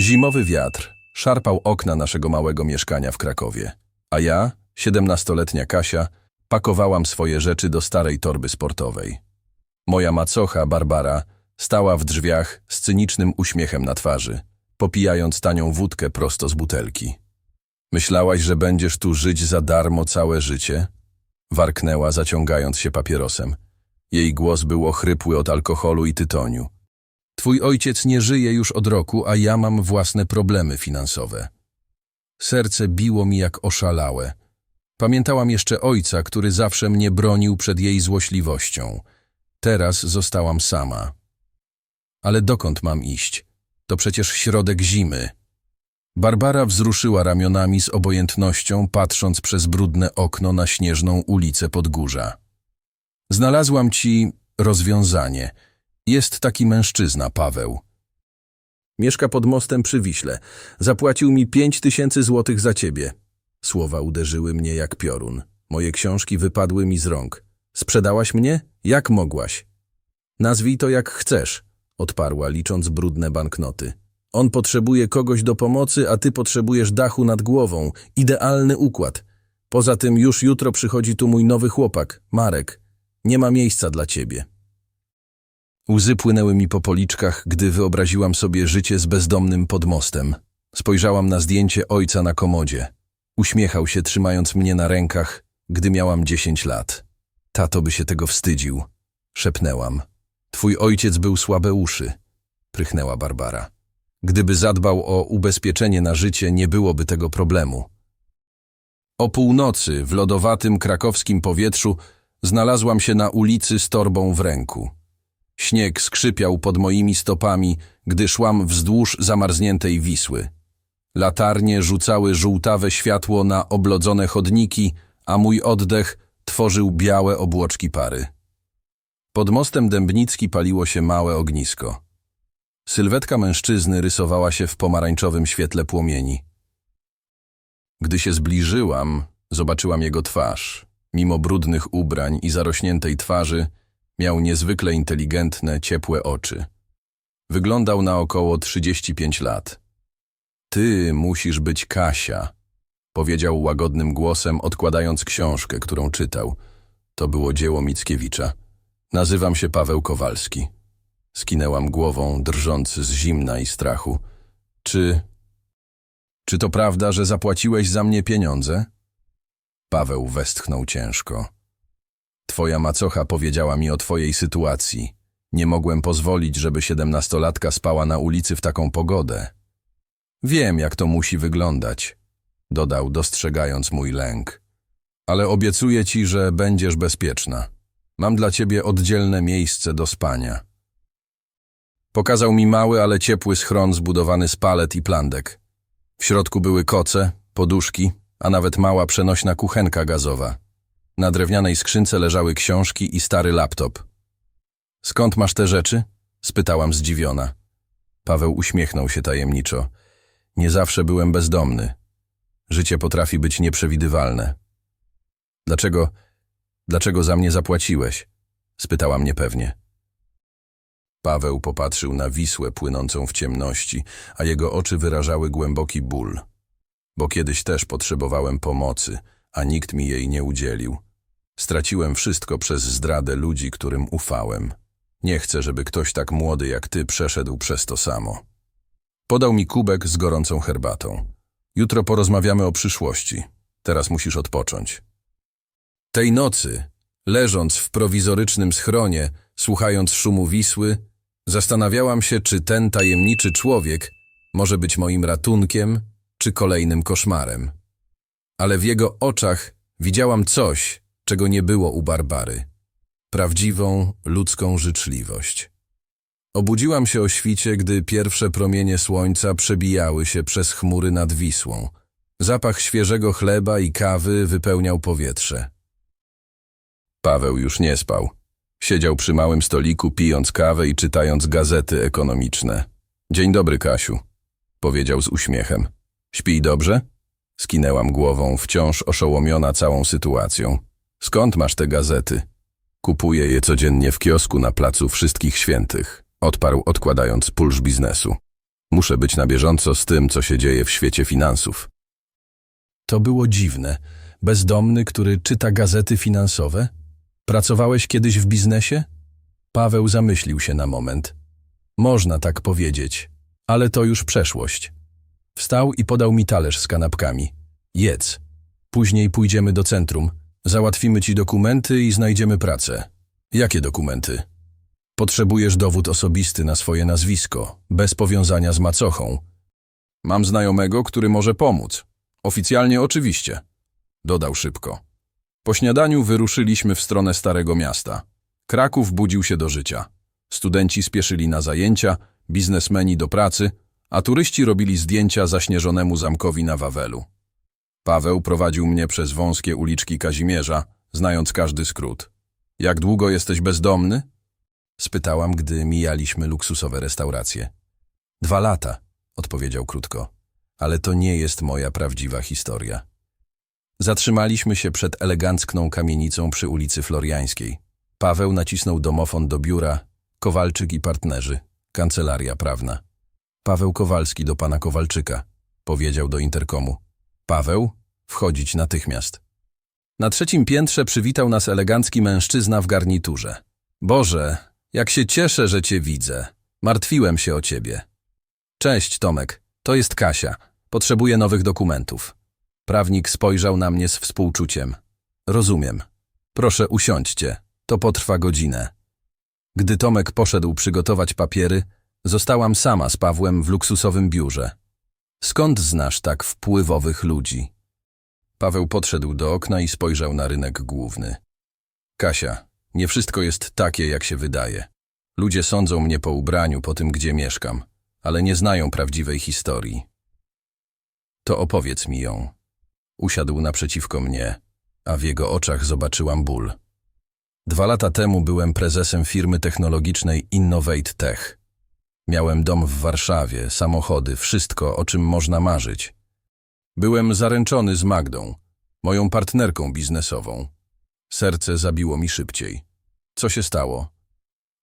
Zimowy wiatr szarpał okna naszego małego mieszkania w Krakowie, a ja, siedemnastoletnia Kasia, pakowałam swoje rzeczy do starej torby sportowej. Moja macocha, Barbara, stała w drzwiach z cynicznym uśmiechem na twarzy, popijając tanią wódkę prosto z butelki. Myślałaś, że będziesz tu żyć za darmo całe życie? Warknęła, zaciągając się papierosem. Jej głos był ochrypły od alkoholu i tytoniu. Twój ojciec nie żyje już od roku, a ja mam własne problemy finansowe. Serce biło mi jak oszalałe. Pamiętałam jeszcze ojca, który zawsze mnie bronił przed jej złośliwością. Teraz zostałam sama. Ale dokąd mam iść? To przecież środek zimy. Barbara wzruszyła ramionami z obojętnością, patrząc przez brudne okno na śnieżną ulicę Podgórza. Znalazłam ci rozwiązanie. Jest taki mężczyzna, Paweł. Mieszka pod mostem przy Wiśle. Zapłacił mi pięć tysięcy złotych za ciebie. Słowa uderzyły mnie jak piorun. Moje książki wypadły mi z rąk. Sprzedałaś mnie? Jak mogłaś? Nazwij to jak chcesz, odparła, licząc brudne banknoty. On potrzebuje kogoś do pomocy, a ty potrzebujesz dachu nad głową. Idealny układ. Poza tym już jutro przychodzi tu mój nowy chłopak, Marek. Nie ma miejsca dla ciebie. Łzy płynęły mi po policzkach, gdy wyobraziłam sobie życie z bezdomnym pod mostem. Spojrzałam na zdjęcie ojca na komodzie. Uśmiechał się, trzymając mnie na rękach, gdy miałam dziesięć lat. Tato by się tego wstydził. Szepnęłam. Twój ojciec był słabe uszy. Prychnęła Barbara. Gdyby zadbał o ubezpieczenie na życie, nie byłoby tego problemu. O północy, w lodowatym krakowskim powietrzu, znalazłam się na ulicy z torbą w ręku. Śnieg skrzypiał pod moimi stopami, gdy szłam wzdłuż zamarzniętej Wisły. Latarnie rzucały żółtawe światło na oblodzone chodniki, a mój oddech tworzył białe obłoczki pary. Pod mostem Dębnicki paliło się małe ognisko. Sylwetka mężczyzny rysowała się w pomarańczowym świetle płomieni. Gdy się zbliżyłam, zobaczyłam jego twarz. Mimo brudnych ubrań i zarośniętej twarzy, miał niezwykle inteligentne, ciepłe oczy. Wyglądał na około 35 lat. Ty musisz być Kasia, powiedział łagodnym głosem, odkładając książkę, którą czytał. To było dzieło Mickiewicza. Nazywam się Paweł Kowalski. Skinęłam głową, drżący z zimna i strachu. Czy... Czy to prawda, że zapłaciłeś za mnie pieniądze? Paweł westchnął ciężko. Twoja macocha powiedziała mi o twojej sytuacji. Nie mogłem pozwolić, żeby siedemnastolatka spała na ulicy w taką pogodę. Wiem, jak to musi wyglądać, dodał, dostrzegając mój lęk. Ale obiecuję ci, że będziesz bezpieczna. Mam dla ciebie oddzielne miejsce do spania. Pokazał mi mały, ale ciepły schron zbudowany z palet i plandek. W środku były koce, poduszki, a nawet mała przenośna kuchenka gazowa. Na drewnianej skrzynce leżały książki i stary laptop. Skąd masz te rzeczy? spytałam zdziwiona. Paweł uśmiechnął się tajemniczo. Nie zawsze byłem bezdomny. Życie potrafi być nieprzewidywalne. Dlaczego, dlaczego za mnie zapłaciłeś? spytałam niepewnie. Paweł popatrzył na Wisłę płynącą w ciemności, a jego oczy wyrażały głęboki ból. Bo kiedyś też potrzebowałem pomocy, a nikt mi jej nie udzielił. Straciłem wszystko przez zdradę ludzi, którym ufałem. Nie chcę, żeby ktoś tak młody jak ty przeszedł przez to samo. Podał mi kubek z gorącą herbatą. Jutro porozmawiamy o przyszłości. Teraz musisz odpocząć. Tej nocy, leżąc w prowizorycznym schronie, słuchając szumu Wisły, zastanawiałam się, czy ten tajemniczy człowiek może być moim ratunkiem, czy kolejnym koszmarem. Ale w jego oczach widziałam coś, czego nie było u Barbary. Prawdziwą, ludzką życzliwość. Obudziłam się o świcie, gdy pierwsze promienie słońca przebijały się przez chmury nad Wisłą. Zapach świeżego chleba i kawy wypełniał powietrze. Paweł już nie spał. Siedział przy małym stoliku, pijąc kawę i czytając gazety ekonomiczne. Dzień dobry, Kasiu, powiedział z uśmiechem. Śpij dobrze? Skinęłam głową, wciąż oszołomiona całą sytuacją. Skąd masz te gazety? Kupuję je codziennie w kiosku na placu Wszystkich Świętych, odparł odkładając pulsz biznesu. Muszę być na bieżąco z tym, co się dzieje w świecie finansów. To było dziwne. Bezdomny, który czyta gazety finansowe? Pracowałeś kiedyś w biznesie? Paweł zamyślił się na moment. Można tak powiedzieć, ale to już przeszłość. Wstał i podał mi talerz z kanapkami. Jedz. Później pójdziemy do centrum. Załatwimy ci dokumenty i znajdziemy pracę. Jakie dokumenty? Potrzebujesz dowód osobisty na swoje nazwisko, bez powiązania z macochą. Mam znajomego, który może pomóc. Oficjalnie oczywiście. Dodał szybko. Po śniadaniu wyruszyliśmy w stronę Starego Miasta. Kraków budził się do życia. Studenci spieszyli na zajęcia, biznesmeni do pracy, a turyści robili zdjęcia zaśnieżonemu zamkowi na Wawelu. Paweł prowadził mnie przez wąskie uliczki Kazimierza, znając każdy skrót. Jak długo jesteś bezdomny? Spytałam, gdy mijaliśmy luksusowe restauracje. Dwa lata, odpowiedział krótko. Ale to nie jest moja prawdziwa historia. Zatrzymaliśmy się przed elegancką kamienicą przy ulicy Floriańskiej. Paweł nacisnął domofon do biura, Kowalczyk i partnerzy, kancelaria prawna. Paweł Kowalski do pana Kowalczyka, powiedział do interkomu. Paweł, wchodzić natychmiast. Na trzecim piętrze przywitał nas elegancki mężczyzna w garniturze. Boże, jak się cieszę, że cię widzę. Martwiłem się o ciebie. Cześć, Tomek. To jest Kasia. Potrzebuję nowych dokumentów. Prawnik spojrzał na mnie z współczuciem. Rozumiem. Proszę usiądźcie. To potrwa godzinę. Gdy Tomek poszedł przygotować papiery, zostałam sama z Pawłem w luksusowym biurze. Skąd znasz tak wpływowych ludzi? Paweł podszedł do okna i spojrzał na rynek główny. Kasia, nie wszystko jest takie, jak się wydaje. Ludzie sądzą mnie po ubraniu, po tym, gdzie mieszkam, ale nie znają prawdziwej historii. To opowiedz mi ją. Usiadł naprzeciwko mnie, a w jego oczach zobaczyłam ból. Dwa lata temu byłem prezesem firmy technologicznej Innovate Tech. Miałem dom w Warszawie, samochody, wszystko, o czym można marzyć. Byłem zaręczony z Magdą, moją partnerką biznesową. Serce zabiło mi szybciej. Co się stało?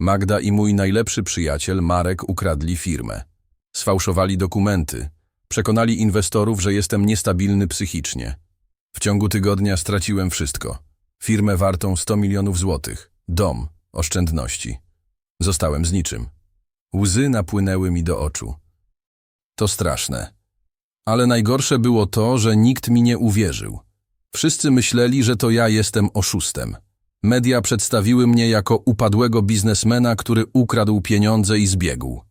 Magda i mój najlepszy przyjaciel Marek ukradli firmę. Sfałszowali dokumenty. Przekonali inwestorów, że jestem niestabilny psychicznie. W ciągu tygodnia straciłem wszystko. Firmę wartą 100 milionów złotych, dom, oszczędności. Zostałem z niczym. Łzy napłynęły mi do oczu. To straszne. Ale najgorsze było to, że nikt mi nie uwierzył. Wszyscy myśleli, że to ja jestem oszustem. Media przedstawiły mnie jako upadłego biznesmena, który ukradł pieniądze i zbiegł.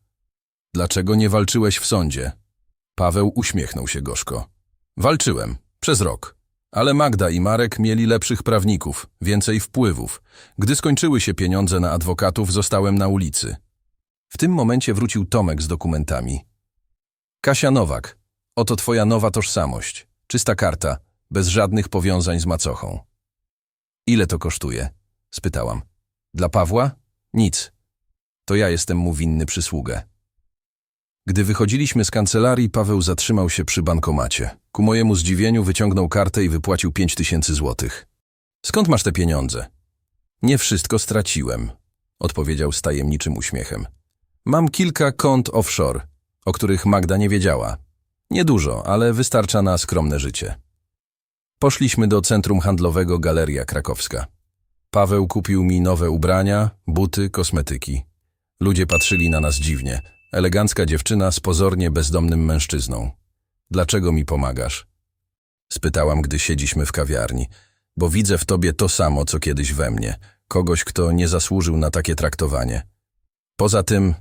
Dlaczego nie walczyłeś w sądzie? Paweł uśmiechnął się gorzko. Walczyłem, przez rok. Ale Magda i Marek mieli lepszych prawników, więcej wpływów. Gdy skończyły się pieniądze na adwokatów, zostałem na ulicy. W tym momencie wrócił Tomek z dokumentami. Kasia Nowak, oto twoja nowa tożsamość. Czysta karta, bez żadnych powiązań z macochą. Ile to kosztuje? spytałam. Dla Pawła? Nic. To ja jestem mu winny przysługę. Gdy wychodziliśmy z kancelarii, Paweł zatrzymał się przy bankomacie. Ku mojemu zdziwieniu wyciągnął kartę i wypłacił pięć tysięcy złotych. Skąd masz te pieniądze? Nie wszystko straciłem, odpowiedział z tajemniczym uśmiechem. Mam kilka kont offshore, o których Magda nie wiedziała. Niedużo, ale wystarcza na skromne życie. Poszliśmy do centrum handlowego Galeria Krakowska. Paweł kupił mi nowe ubrania, buty, kosmetyki. Ludzie patrzyli na nas dziwnie. Elegancka dziewczyna z pozornie bezdomnym mężczyzną. Dlaczego mi pomagasz? Spytałam, gdy siedziśmy w kawiarni, bo widzę w tobie to samo, co kiedyś we mnie. Kogoś, kto nie zasłużył na takie traktowanie. Poza tym,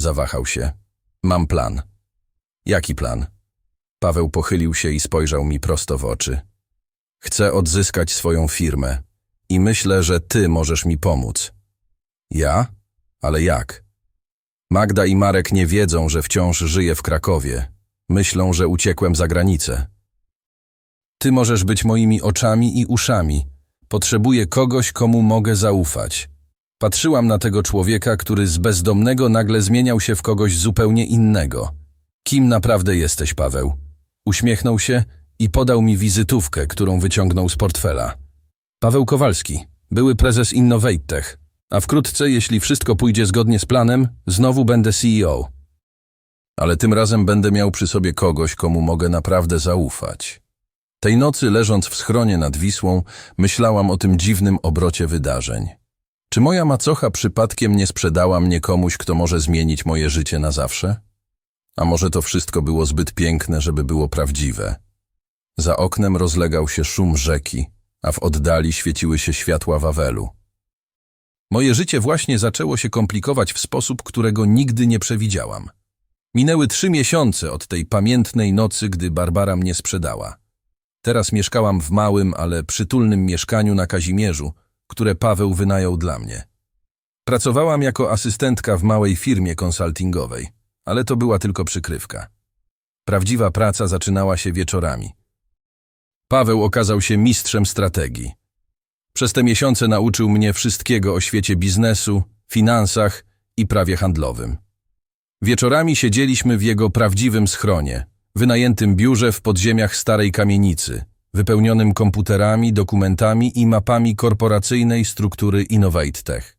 zawahał się, mam plan. Jaki plan? Paweł pochylił się i spojrzał mi prosto w oczy. Chcę odzyskać swoją firmę i myślę, że ty możesz mi pomóc. Ja? Ale jak? Magda i Marek nie wiedzą, że wciąż żyję w Krakowie. Myślą, że uciekłem za granicę. Ty możesz być moimi oczami i uszami. Potrzebuję kogoś, komu mogę zaufać. Patrzyłam na tego człowieka, który z bezdomnego nagle zmieniał się w kogoś zupełnie innego. Kim naprawdę jesteś, Paweł? Uśmiechnął się i podał mi wizytówkę, którą wyciągnął z portfela. Paweł Kowalski, były prezes Innovate Tech, a wkrótce, jeśli wszystko pójdzie zgodnie z planem, znowu będę CEO. Ale tym razem będę miał przy sobie kogoś, komu mogę naprawdę zaufać. Tej nocy, leżąc w schronie nad Wisłą, myślałam o tym dziwnym obrocie wydarzeń. Czy moja macocha przypadkiem nie sprzedała mnie komuś, kto może zmienić moje życie na zawsze? A może to wszystko było zbyt piękne, żeby było prawdziwe? Za oknem rozlegał się szum rzeki, a w oddali świeciły się światła Wawelu. Moje życie właśnie zaczęło się komplikować w sposób, którego nigdy nie przewidziałam. Minęły trzy miesiące od tej pamiętnej nocy, gdy Barbara mnie sprzedała. Teraz mieszkałam w małym, ale przytulnym mieszkaniu na Kazimierzu, które Paweł wynajął dla mnie. Pracowałam jako asystentka w małej firmie konsultingowej, ale to była tylko przykrywka. Prawdziwa praca zaczynała się wieczorami. Paweł okazał się mistrzem strategii. Przez te miesiące nauczył mnie wszystkiego o świecie biznesu, finansach i prawie handlowym. Wieczorami siedzieliśmy w jego prawdziwym schronie, wynajętym biurze w podziemiach starej kamienicy, wypełnionym komputerami, dokumentami i mapami korporacyjnej struktury Innovate Tech.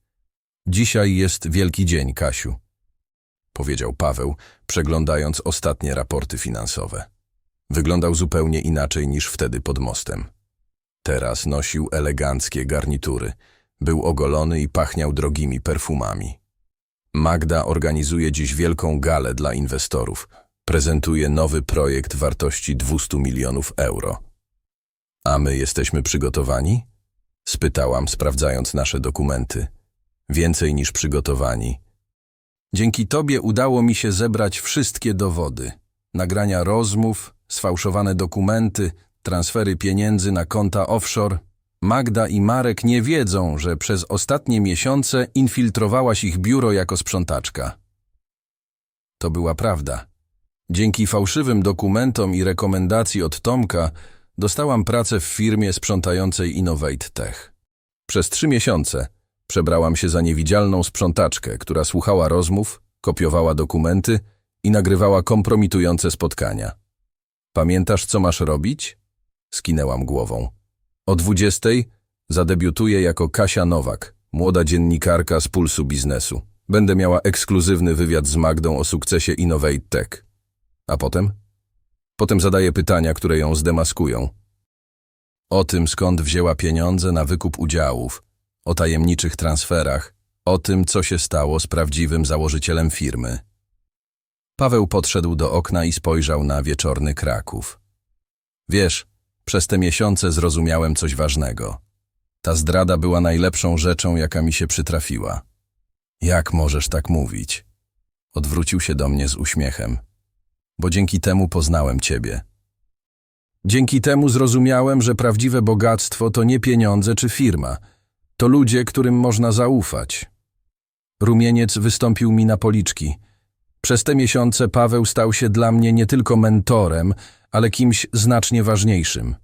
Dzisiaj jest wielki dzień, Kasiu, powiedział Paweł, przeglądając ostatnie raporty finansowe. Wyglądał zupełnie inaczej niż wtedy pod mostem. Teraz nosił eleganckie garnitury, był ogolony i pachniał drogimi perfumami. Magda organizuje dziś wielką galę dla inwestorów. Prezentuje nowy projekt wartości 200 milionów euro. A my jesteśmy przygotowani? Spytałam, sprawdzając nasze dokumenty. Więcej niż przygotowani. Dzięki tobie udało mi się zebrać wszystkie dowody. Nagrania rozmów, sfałszowane dokumenty, transfery pieniędzy na konta offshore. Magda i Marek nie wiedzą, że przez ostatnie miesiące infiltrowałaś ich biuro jako sprzątaczka. To była prawda. Dzięki fałszywym dokumentom i rekomendacji od Tomka dostałam pracę w firmie sprzątającej Innovate Tech. Przez trzy miesiące przebrałam się za niewidzialną sprzątaczkę, która słuchała rozmów, kopiowała dokumenty i nagrywała kompromitujące spotkania. Pamiętasz, co masz robić? Skinęłam głową. O dwudziestej zadebiutuję jako Kasia Nowak, młoda dziennikarka z Pulsu Biznesu. Będę miała ekskluzywny wywiad z Magdą o sukcesie Innovate Tech. A potem? Potem zadaję pytania, które ją zdemaskują. O tym, skąd wzięła pieniądze na wykup udziałów, o tajemniczych transferach, o tym, co się stało z prawdziwym założycielem firmy. Paweł podszedł do okna i spojrzał na wieczorny Kraków. Wiesz, przez te miesiące zrozumiałem coś ważnego. Ta zdrada była najlepszą rzeczą, jaka mi się przytrafiła. Jak możesz tak mówić? Odwrócił się do mnie z uśmiechem. Bo dzięki temu poznałem ciebie. Dzięki temu zrozumiałem, że prawdziwe bogactwo to nie pieniądze czy firma. To ludzie, którym można zaufać. Rumieniec wystąpił mi na policzki. Przez te miesiące Paweł stał się dla mnie nie tylko mentorem, ale kimś znacznie ważniejszym.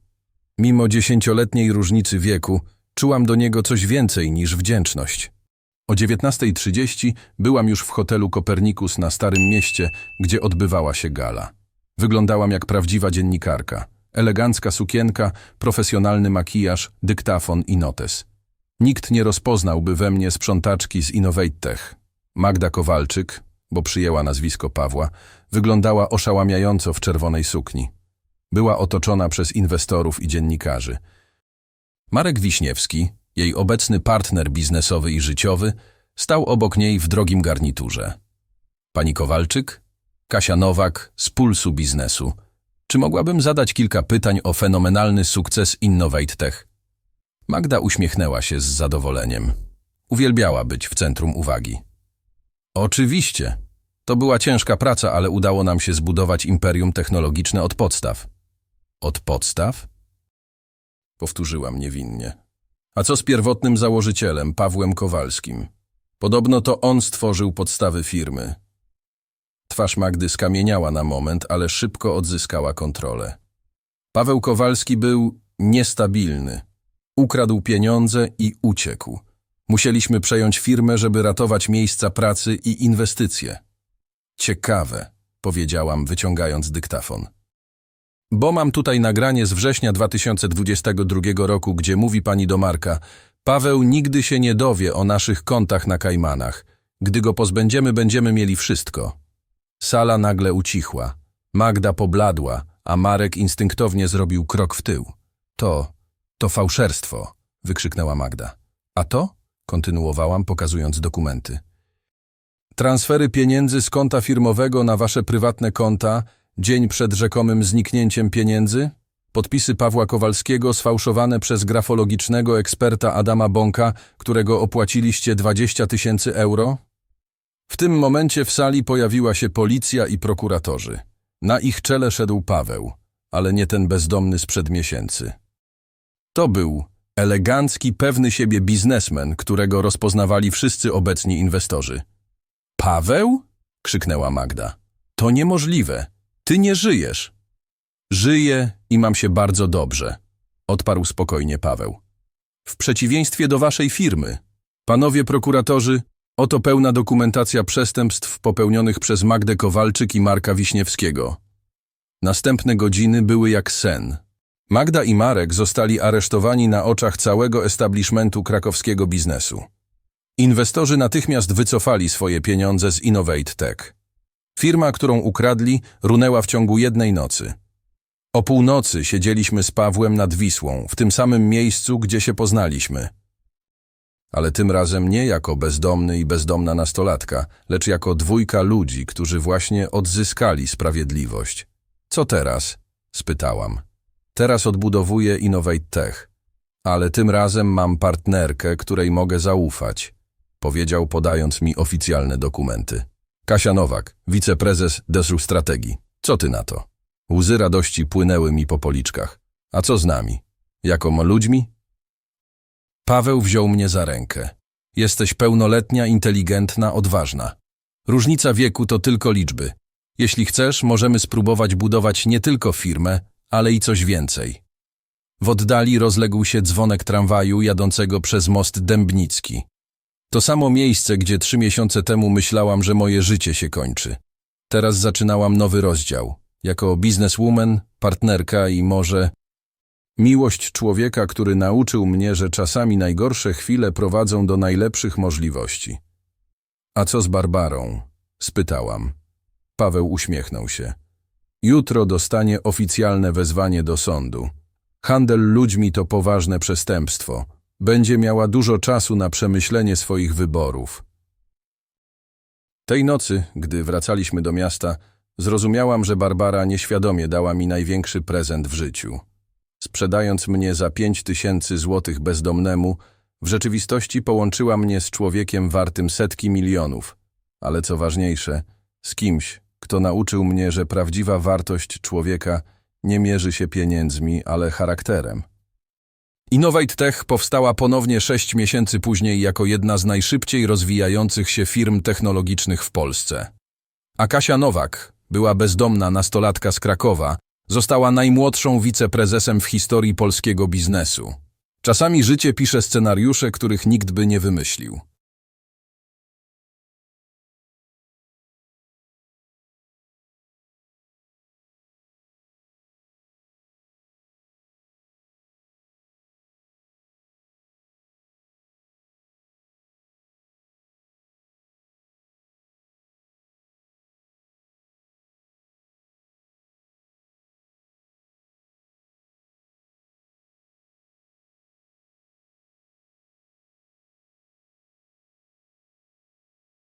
Mimo dziesięcioletniej różnicy wieku, czułam do niego coś więcej niż wdzięczność. O 19.30 byłam już w hotelu Kopernikus na Starym Mieście, gdzie odbywała się gala. Wyglądałam jak prawdziwa dziennikarka. Elegancka sukienka, profesjonalny makijaż, dyktafon i notes. Nikt nie rozpoznałby we mnie sprzątaczki z Innovate Tech. Magda Kowalczyk, bo przyjęła nazwisko Pawła, wyglądała oszałamiająco w czerwonej sukni. Była otoczona przez inwestorów i dziennikarzy. Marek Wiśniewski, jej obecny partner biznesowy i życiowy, stał obok niej w drogim garniturze. Pani Kowalczyk? Kasia Nowak z Pulsu Biznesu. Czy mogłabym zadać kilka pytań o fenomenalny sukces Innovate Tech? Magda uśmiechnęła się z zadowoleniem. Uwielbiała być w centrum uwagi. Oczywiście. To była ciężka praca, ale udało nam się zbudować imperium technologiczne od podstaw. Od podstaw? Powtórzyłam niewinnie. A co z pierwotnym założycielem, Pawłem Kowalskim? Podobno to on stworzył podstawy firmy. Twarz Magdy skamieniała na moment, ale szybko odzyskała kontrolę. Paweł Kowalski był niestabilny. Ukradł pieniądze i uciekł. Musieliśmy przejąć firmę, żeby ratować miejsca pracy i inwestycje. Ciekawe, powiedziałam, wyciągając dyktafon. Bo mam tutaj nagranie z września 2022 roku, gdzie mówi pani do Marka Paweł nigdy się nie dowie o naszych kontach na Kajmanach. Gdy go pozbędziemy, będziemy mieli wszystko. Sala nagle ucichła. Magda pobladła, a Marek instynktownie zrobił krok w tył. To, to fałszerstwo, wykrzyknęła Magda. A to? kontynuowałam, pokazując dokumenty. Transfery pieniędzy z konta firmowego na wasze prywatne konta dzień przed rzekomym zniknięciem pieniędzy? Podpisy Pawła Kowalskiego sfałszowane przez grafologicznego eksperta Adama Bąka, którego opłaciliście 20 tysięcy euro? W tym momencie w sali pojawiła się policja i prokuratorzy. Na ich czele szedł Paweł, ale nie ten bezdomny sprzed miesięcy. To był elegancki, pewny siebie biznesmen, którego rozpoznawali wszyscy obecni inwestorzy. Paweł? krzyknęła Magda. To niemożliwe. Ty nie żyjesz. Żyję i mam się bardzo dobrze, odparł spokojnie Paweł. W przeciwieństwie do waszej firmy. Panowie prokuratorzy, oto pełna dokumentacja przestępstw popełnionych przez Magdę Kowalczyk i Marka Wiśniewskiego. Następne godziny były jak sen. Magda i Marek zostali aresztowani na oczach całego establishmentu krakowskiego biznesu. Inwestorzy natychmiast wycofali swoje pieniądze z Innovate Tech. Firma, którą ukradli, runęła w ciągu jednej nocy. O północy siedzieliśmy z Pawłem nad Wisłą, w tym samym miejscu, gdzie się poznaliśmy. Ale tym razem nie jako bezdomny i bezdomna nastolatka, lecz jako dwójka ludzi, którzy właśnie odzyskali sprawiedliwość. Co teraz? spytałam. Teraz odbudowuję Innovate Tech, ale tym razem mam partnerkę, której mogę zaufać, powiedział podając mi oficjalne dokumenty. Kasia Nowak, wiceprezes Desu Strategii. Co ty na to? Łzy radości płynęły mi po policzkach. A co z nami? Jako ludźmi? Paweł wziął mnie za rękę. Jesteś pełnoletnia, inteligentna, odważna. Różnica wieku to tylko liczby. Jeśli chcesz, możemy spróbować budować nie tylko firmę, ale i coś więcej. W oddali rozległ się dzwonek tramwaju jadącego przez most Dębnicki. To samo miejsce, gdzie trzy miesiące temu myślałam, że moje życie się kończy. Teraz zaczynałam nowy rozdział. Jako bizneswoman, partnerka i może miłość człowieka, który nauczył mnie, że czasami najgorsze chwile prowadzą do najlepszych możliwości. A co z Barbarą? spytałam. Paweł uśmiechnął się. Jutro dostanie oficjalne wezwanie do sądu. Handel ludźmi to poważne przestępstwo. Będzie miała dużo czasu na przemyślenie swoich wyborów. Tej nocy, gdy wracaliśmy do miasta, zrozumiałam, że Barbara nieświadomie dała mi największy prezent w życiu. Sprzedając mnie za pięć tysięcy złotych bezdomnemu, w rzeczywistości połączyła mnie z człowiekiem wartym setki milionów, ale co ważniejsze, z kimś, kto nauczył mnie, że prawdziwa wartość człowieka nie mierzy się pieniędzmi, ale charakterem. Innovate Tech powstała ponownie sześć miesięcy później jako jedna z najszybciej rozwijających się firm technologicznych w Polsce. A Kasia Nowak była bezdomna nastolatka z Krakowa, została najmłodszą wiceprezesem w historii polskiego biznesu. Czasami życie pisze scenariusze, których nikt by nie wymyślił.